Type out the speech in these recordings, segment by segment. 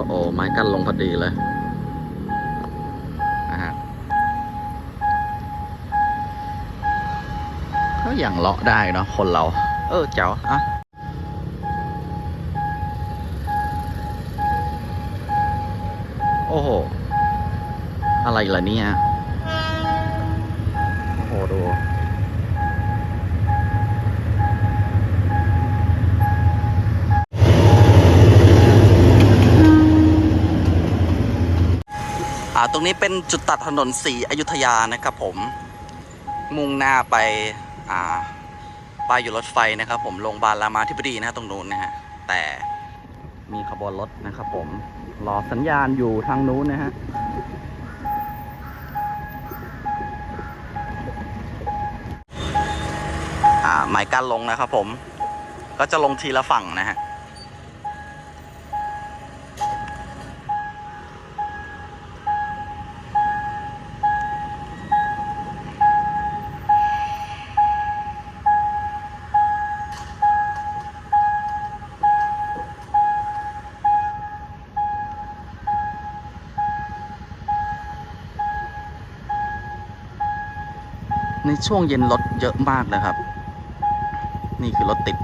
อ้โหไม้กั้นลงพอดีเลยนะฮะก็อย่างเลาะได้เนาะคนเรา เออเจ๋ออะโอ้โห อะไรล่ะเนี่ยโอ้โห ดู อ่าตรงนี้เป็นจุดตัดถนนสีอยุธยานะครับผม มุ่งหน้าไปอ่าป้ายอยู่รถไฟนะครับ ผมโรงพยาบาลรามาธิบดีนะตรงนู้นนะฮะแต่มีขบวนรถนะครับ ผมรอสัญญาณอยู่ทางนู้นนะฮะหมายการลงนะครับผมก็จะลงทีละฝั่งนะฮะ ในช่วงเย็นรถเยอะมากนะครับ นี่คือรถติด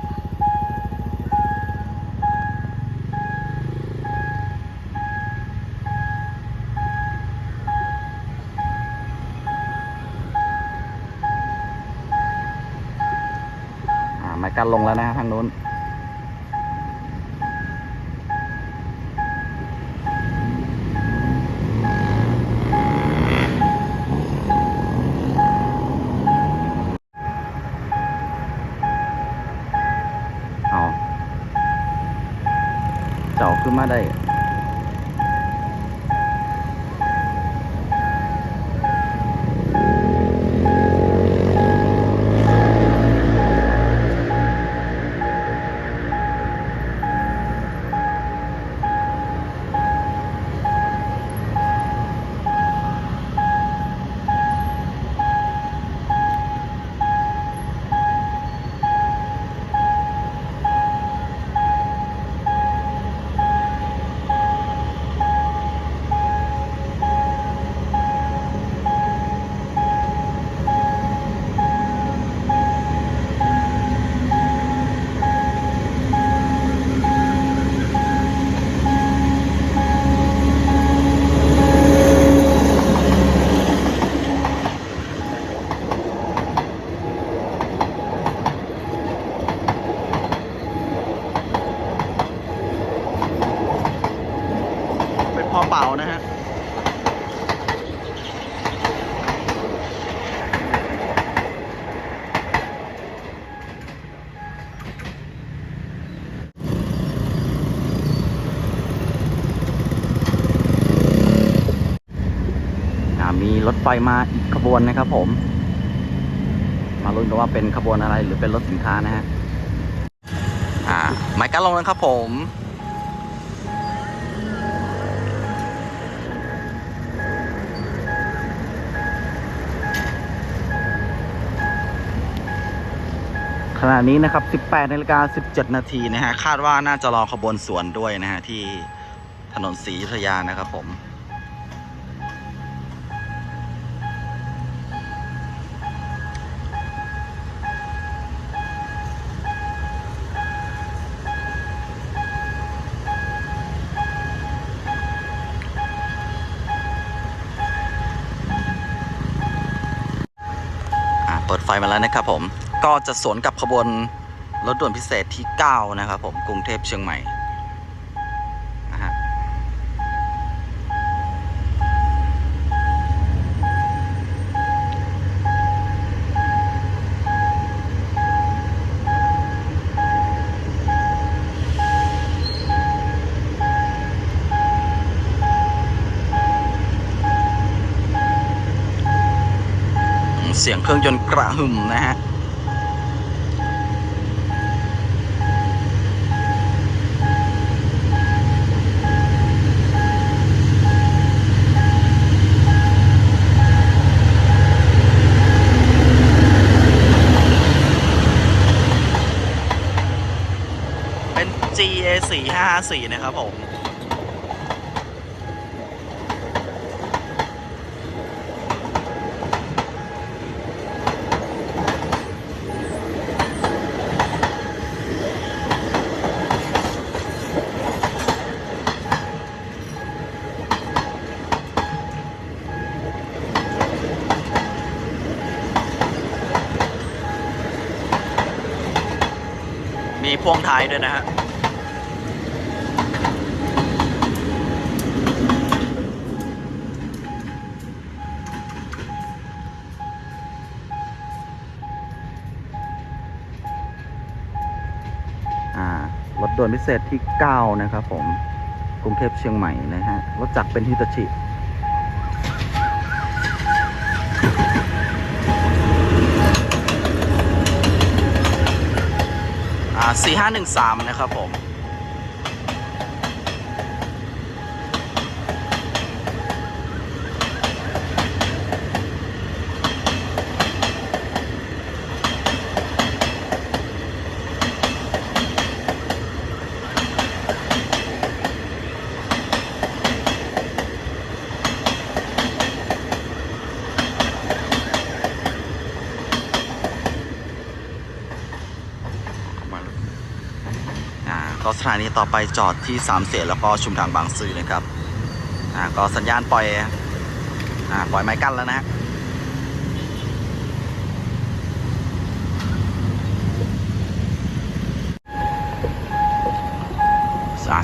อ่าหมาการลงแล้วนะทางนู้น รถไฟมาอีกขบวนนะครับผม มาลุ้นกันว่าเป็นขบวนอะไรหรือเป็นรถสินค้านะฮะอ่าหมายการลงนะครับผมขณะนี้นะครับ 18นาฬิกา17 นาทีนะฮะ คาดว่าน่าจะรอขบวนสวนด้วยนะฮะ ที่ถนนศรีอยุธยานะครับผม เปิดไฟมาแล้วนะครับผม ก็จะสวนกับขบวนรถด่วนพิเศษที่ 9 นะครับผม กรุงเทพเชียงใหม่นะฮะอืมเสียงเครื่องยนต์กระหึ่มนะฮะเป็น GA 4 5 4 นะครับผมีพ่วงท้ายด้วยนะฮะอ่ารถด่วนพิเศษที่ 9 นะครับผม กรุงเทพเชียงใหม่นะฮะ รถจักรเป็นฮิตาชิ 4513 นะครับผม ถานีต่อไปจอดที่สามเสียนแล้วก็ชุมทางบางซื่อนะครับอ่าก็สัญญาณปล่อยอ่าปล่อยไม้กั้นแล้วนะฮะ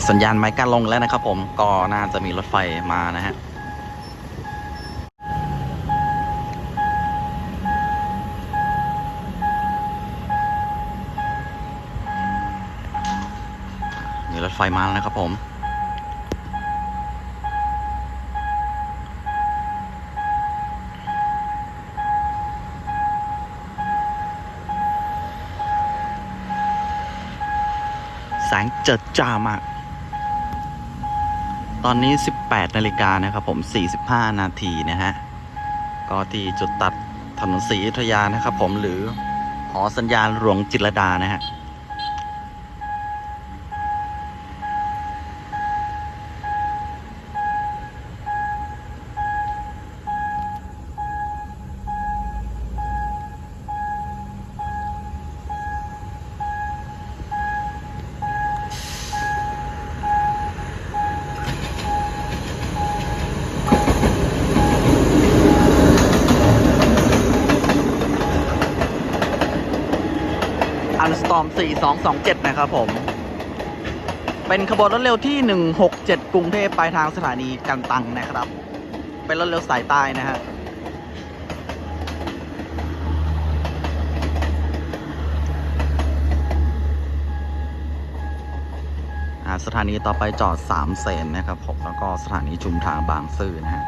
สัญญาณไม้กั้นลงแล้วนะครับผมก็น่าจะมีรถไฟมานะฮะ มีรถไฟมาแล้วนะครับผม แสงเจิดจ้ามาก ตอนนี้ 18นาฬิกานะครับผม 45 นาทีนะฮะ ก็ที่จุดตัดถนนศรีอยุธยานะครับผมหรือหอสัญญาณหลวงจิตรดานะฮะ ตอม 4227 นะครับผม เป็นขบวนรถเร็วที่ 167 กรุงเทพปลายทางสถานีกันตังนะครับ เป็นรถเร็วสายใต้นะฮะสถานีต่อไปจอด 3 เสนนะครับผมแล้วก็สถานีชุมทางบางซื่อนะฮะ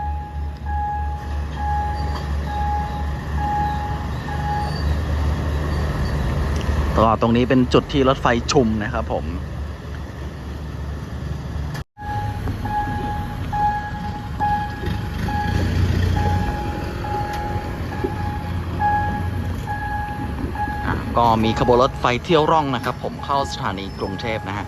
ก็ตรงนี้เป็นจุดที่รถไฟชุมนะครับผม ก็มีขบวนรถไฟเที่ยวร่องนะครับ ผมเข้าสถานีกรุงเทพนะฮะ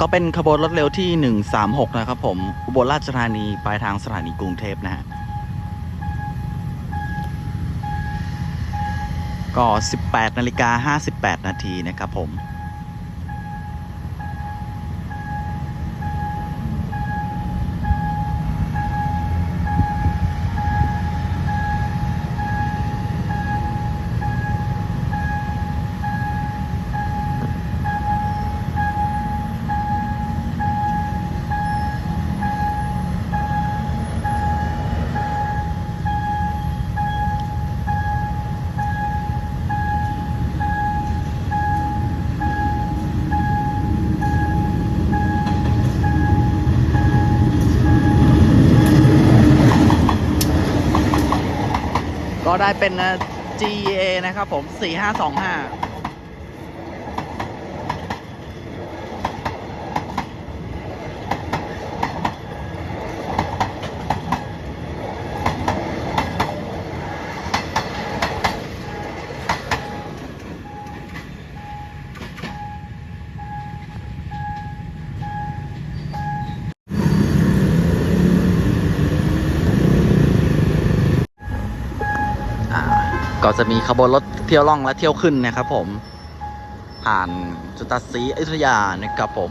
ก็เป็นขบวนรถเร็วที่ 136 นะครับผม อุบลราชธานีปลายทางสถานีกรุงเทพนะฮะ ก็ 18นาฬิกา58 นาทีนะครับผม ได้เป็น GA นะครับผม 4525 จะมีขบวนรถเที่ยวล่องและเที่ยวขึ้นนะครับ ผม ผ่านจุตัดศรีอยุธยานะครับผม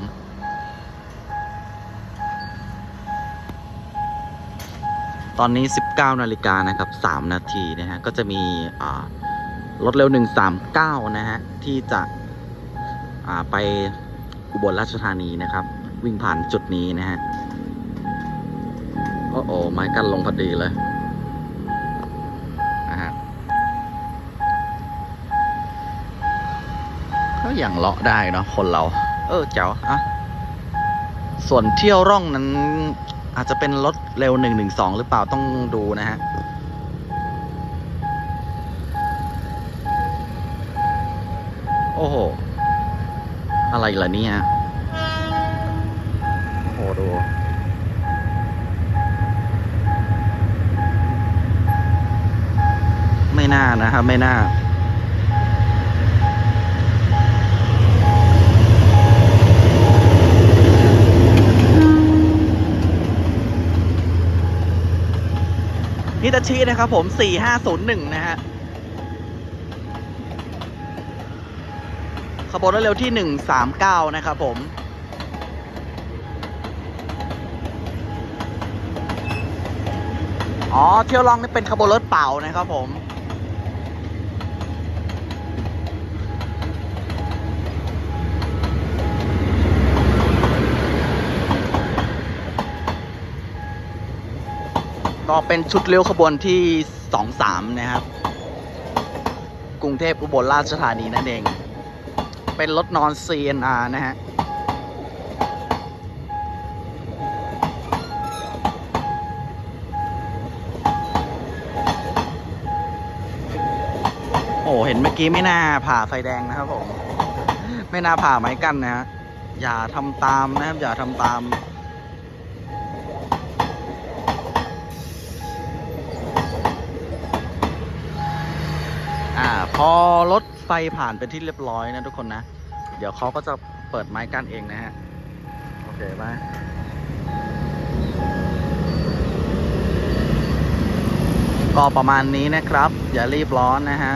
ตอนนี้ 19 นาฬิกานะครับ 3 นาทีนะฮะ ก็จะมีรถเร็ว 139 นะฮะ ที่จะไปอุบลราชธานีนะครับ วิ่งผ่านจุดนี้นะฮะ โอ้โอไม้กั้นลงพอดีเลย ย่างเลาะได้เนาะคนเรา เออเจ๋วอะส่วนเที่ยวร่องนั้น อาจจะเป็นรถเร็ว112หรือเปล่าต้องดูนะฮะโอ้โห อะไรล่ะเนี่ยโอ้โหดูไม่น่านะครับไม่น่า ฮิตาชินะครับผม 4501 นะฮะ ขบวนรถเร็วที่ 139 นะครับผม อ๋อ เที่ยวล่องนี่เป็นขบวนรถเป่านะครับผม ก็เป็นชุดเลี้ยวขบวนที่ 23 นะครับ กรุงเทพอุบลราชธานีนั่นเอง เป็นรถนอน CNR นะฮะโอ้เห็นเมื่อกี้ไม่น่าผ่าไฟแดงนะครับผม ไม่น่าผ่าไม้กั้นนะฮะอย่าทำตามนะครับ อย่าทำตาม อ่าพอรถไฟผ่านไปที่เรียบร้อยนะทุกคนนะ เดี๋ยวเขาก็จะเปิดไม้กั้นเองนะฮะ โอเคไหมก็ประมาณนี้นะครับ อย่ารีบร้อนนะฮะ